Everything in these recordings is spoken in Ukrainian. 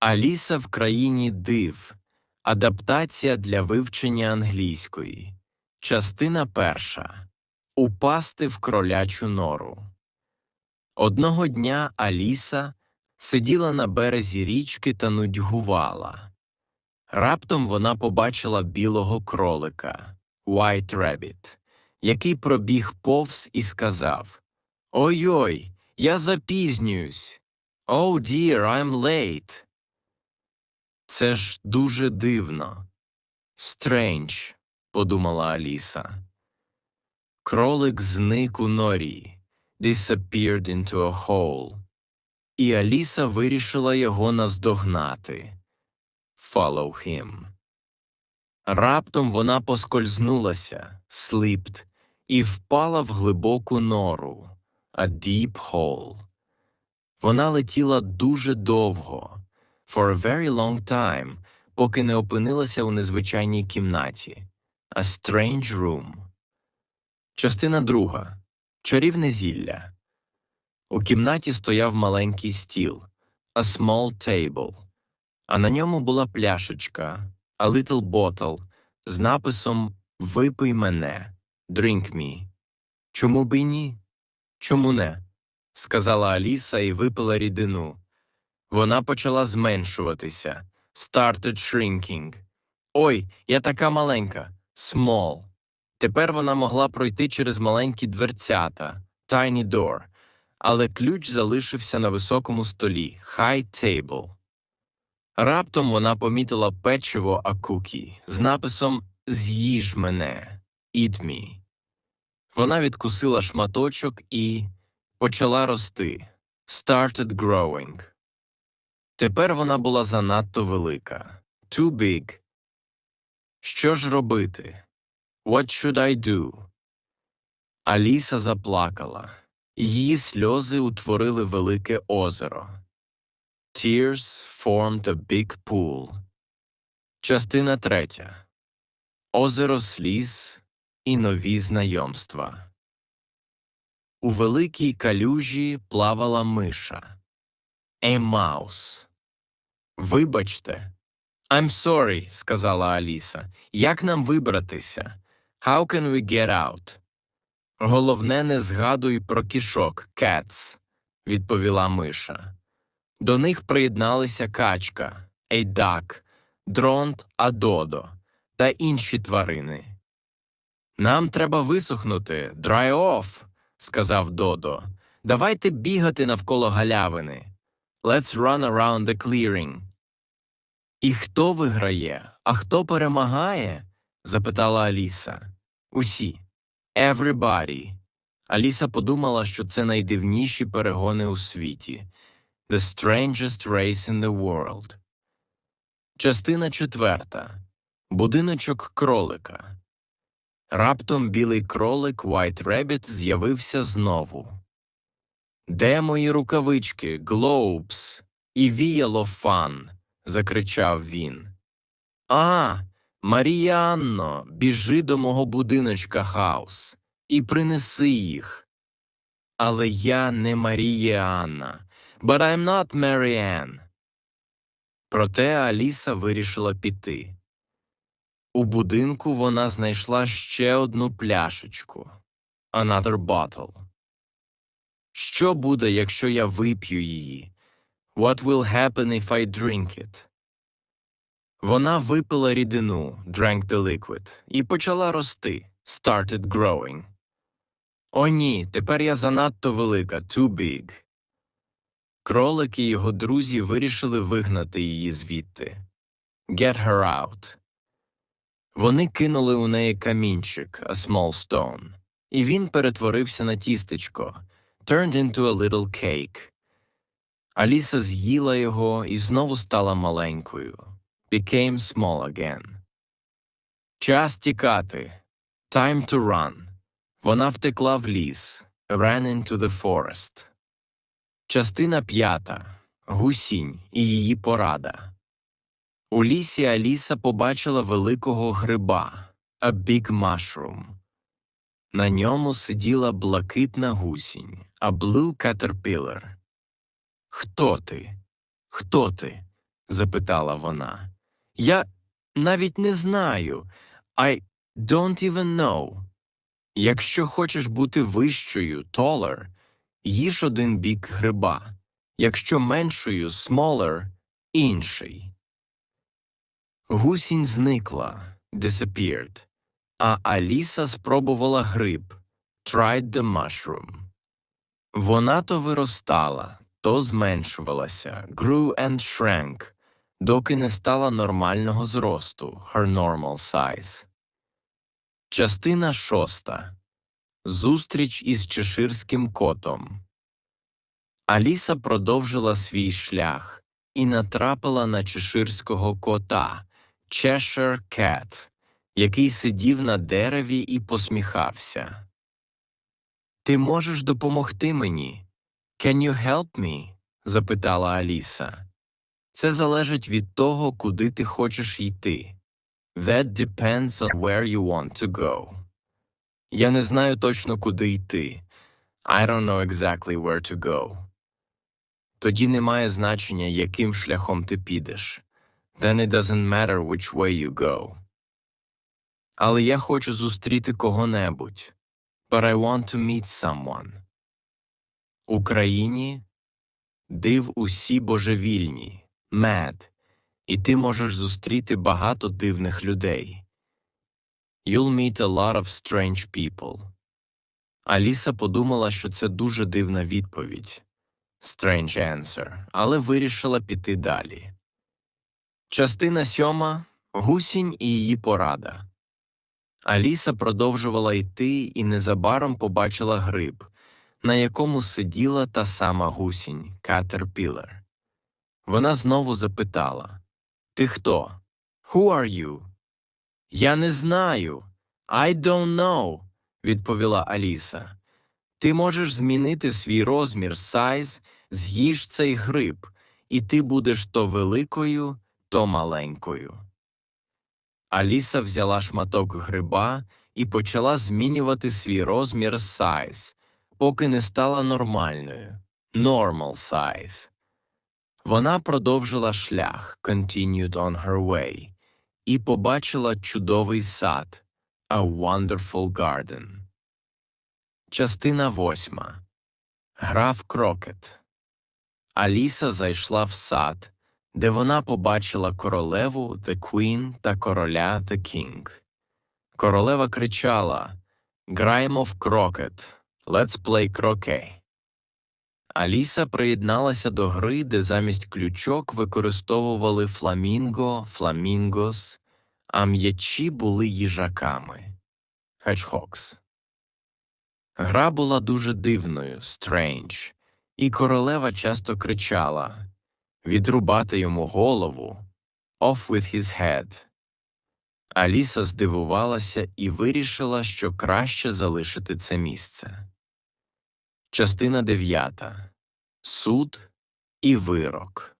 Аліса в країні див. Адаптація для вивчення англійської. Частина перша. Упасти в кролячу нору. Одного дня Аліса сиділа на березі річки та нудьгувала. Раптом вона побачила білого кролика White Rabbit, який пробіг повз і сказав Ой-ой, я запізнююсь. Oh dear, I'm late. Це ж дуже дивно. Стрендж, подумала Аліса. Кролик зник у норі, disappeared into a hole. І Аліса вирішила його наздогнати. Follow him. Раптом вона поскользнулася, slipped, і впала в глибоку нору, a deep hole. Вона летіла дуже довго, for a very long time, поки не опинилася у незвичайній кімнаті, a strange room. Частина друга. Чарівне зілля. У кімнаті стояв маленький стіл, a small table, а на ньому була пляшечка, a little bottle, з написом Випий мене, drink me. Чому б і ні? Чому не? сказала Аліса і випила рідину. Вона почала зменшуватися. Started shrinking. Ой, я така маленька. Small. Тепер вона могла пройти через маленькі дверцята. Tiny door. Але ключ залишився на високому столі. High table. Раптом вона помітила печиво акукі з написом З'їж мене. Eat me. Вона відкусила шматочок і почала рости. Started growing. Тепер вона була занадто велика. Too big. Що ж робити? What should I do? Аліса заплакала. Її сльози утворили велике озеро. Tears formed a big pool. Частина третя. Озеро сліз і нові знайомства. У великій калюжі плавала миша. Mouse. Вибачте. I'm sorry, сказала Аліса. Як нам вибратися? How can we get out? Головне, не згадуй про кішок, cats, відповіла миша. До них приєдналися качка, duck, дронт, а додо та інші тварини. Нам треба висохнути, dry off, сказав Додо. Давайте бігати навколо галявини. Let's run around the clearing. І хто виграє, а хто перемагає? запитала Аліса. Усі. Everybody. Аліса подумала, що це найдивніші перегони у світі. The strangest race in the world. Частина четверта. Будиночок кролика. Раптом білий кролик White Rabbit з'явився знову. Де мої рукавички, Глоупс? І віяло фан. закричав він. А, Маріанно, біжи до мого будиночка хаус і принеси їх. Але я не Марія but I'm not Marianne. Проте Аліса вирішила піти. У будинку вона знайшла ще одну пляшечку Another bottle. Що буде, якщо я вип'ю її? What will happen if I drink it? Вона випила рідину drank the liquid, і почала рости started growing. О ні, тепер я занадто велика too big. Кролик і його друзі вирішили вигнати її звідти. Get her out. Вони кинули у неї камінчик, a small stone, і він перетворився на тістечко, turned into a little cake. Аліса з'їла його і знову стала маленькою, became small again. Час тікати. Time to run. Вона втекла в ліс, ran into the forest. Частина п'ята. Гусінь і її порада. У лісі Аліса побачила великого гриба, a big mushroom. На ньому сиділа блакитна гусінь, a blue caterpillar. Хто ти? Хто ти? запитала вона. Я навіть не знаю. I don't even know. Якщо хочеш бути вищою, taller, їж один бік гриба. Якщо меншою, smaller, інший. Гусінь зникла, disappeared, а Аліса спробувала гриб, tried the mushroom. Вона то виростала, то зменшувалася, grew and shrank, доки не стала нормального зросту, her normal size. Частина шоста. Зустріч із чеширським котом. Аліса продовжила свій шлях і натрапила на чеширського кота Cheshire Cat, який сидів на дереві і посміхався. Ти можеш допомогти мені? Can you help me? запитала Аліса. Це залежить від того, куди ти хочеш йти. That depends on where you want to go. Я не знаю точно, куди йти. I don't know exactly where to go. Тоді немає значення, яким шляхом ти підеш. Then it doesn't matter which way you go. Але я хочу зустріти кого-небудь. But I want to meet someone. Україні див усі божевільні, mad, і ти можеш зустріти багато дивних людей. You'll meet a lot of strange people. Аліса подумала, що це дуже дивна відповідь. Strange answer, але вирішила піти далі. Частина сьома Гусінь і її порада. Аліса продовжувала йти і незабаром побачила гриб, на якому сиділа та сама гусінь Caterpillar. Вона знову запитала Ти хто? Who are you? Я не знаю. I don't know, відповіла Аліса. Ти можеш змінити свій розмір size, з'їж цей гриб, і ти будеш то великою, то маленькою. Аліса взяла шматок гриба і почала змінювати свій розмір size, поки не стала нормальною normal size. Вона продовжила шлях continued on her way і побачила чудовий сад a wonderful garden. Частина восьма. Гра в крокет. Аліса зайшла в сад, де вона побачила королеву The Queen та короля The King. Королева кричала Граємо в крокет. Let's play croquet. Аліса приєдналася до гри, де замість ключок використовували фламінго, фламінгос, а м'ячі були їжаками. Hedgehogs. Гра була дуже дивною, strange, і королева часто кричала відрубати йому голову off with his head. Аліса здивувалася і вирішила, що краще залишити це місце. Частина дев'ята Суд і вирок.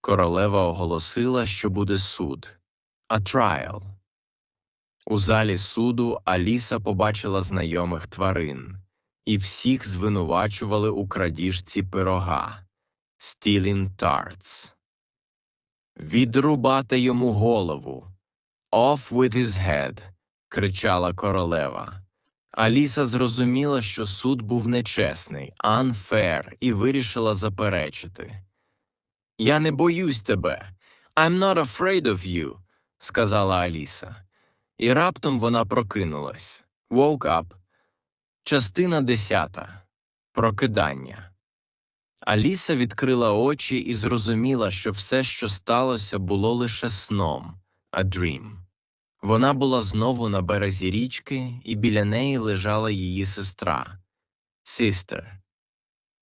Королева оголосила, що буде суд a trial. У залі суду Аліса побачила знайомих тварин, і всіх звинувачували у крадіжці пирога Stealing tarts. Відрубати йому голову. Off with his head. кричала королева. Аліса зрозуміла, що суд був нечесний, unfair, і вирішила заперечити. Я не боюсь тебе. I'm not afraid of you, сказала Аліса. І раптом вона прокинулась. Woke up. Частина десята. Прокидання. Аліса відкрила очі і зрозуміла, що все, що сталося, було лише сном, a dream. Вона була знову на березі річки, і біля неї лежала її сестра. Sister.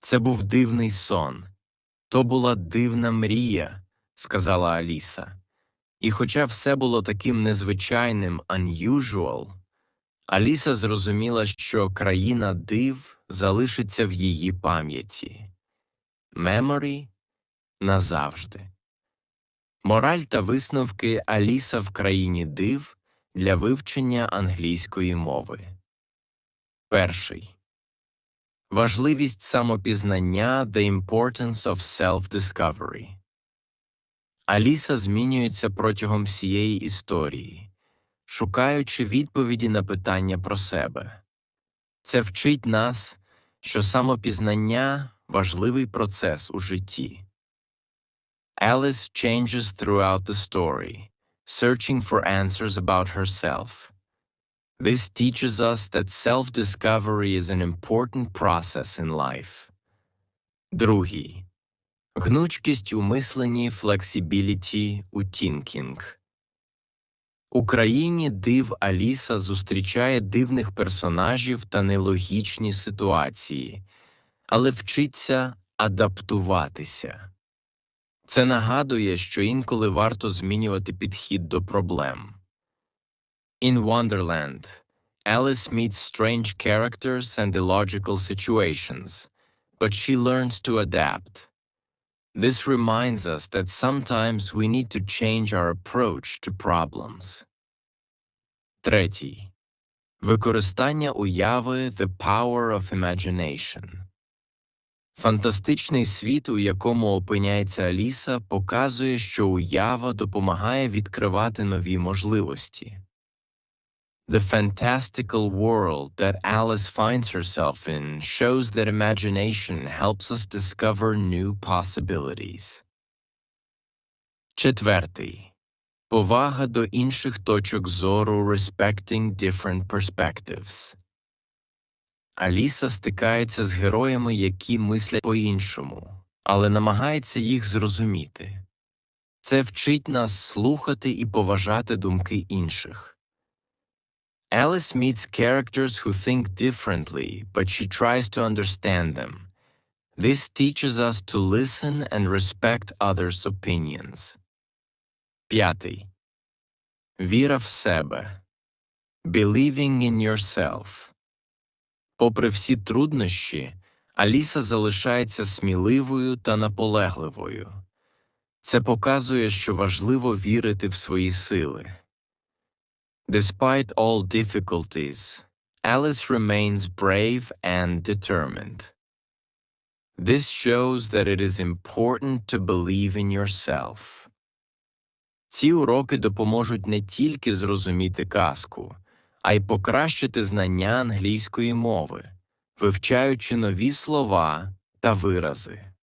Це був дивний сон. То була дивна мрія, сказала Аліса. І хоча все було таким незвичайним unusual, Аліса зрозуміла, що країна див залишиться в її пам'яті. Memory назавжди. Мораль та висновки Аліса в країні див для вивчення англійської мови. Перший важливість самопізнання The importance of self-discovery. Аліса змінюється протягом всієї історії, шукаючи відповіді на питання про себе. Це вчить нас, що самопізнання важливий процес у житті. Alice changes throughout the story, searching for answers about herself. This teaches us that self discovery is an important process in life. Другий. Гнучкість у мисленні flexibility у thinking. У країні див Аліса зустрічає дивних персонажів та нелогічні ситуації, але вчиться адаптуватися. Це нагадує, що інколи варто змінювати підхід до проблем. In Wonderland, Alice meets strange characters and illogical situations, but she learns to adapt. This reminds us that sometimes we need to change our approach to problems. Третій. Використання уяви The Power of Imagination. Фантастичний світ, у якому опиняється Аліса, показує, що уява допомагає відкривати нові можливості. The fantastical world that Alice finds herself in shows that imagination helps us discover new possibilities. Четвертий. Повага до інших точок зору respecting different perspectives. Аліса стикається з героями, які мислять по-іншому, але намагається їх зрозуміти. Це вчить нас слухати і поважати думки інших. Alice meets characters who think differently, but she tries to understand them. This teaches us to listen and respect others' opinions. П'ятий. Віра в себе. Believing in yourself. Попри всі труднощі, Аліса залишається сміливою та наполегливою. Це показує, що важливо вірити в свої сили. Despite all difficulties, Alice remains brave and determined. This shows that it is important to believe in yourself. Ці уроки допоможуть не тільки зрозуміти казку, а й покращити знання англійської мови, вивчаючи нові слова та вирази.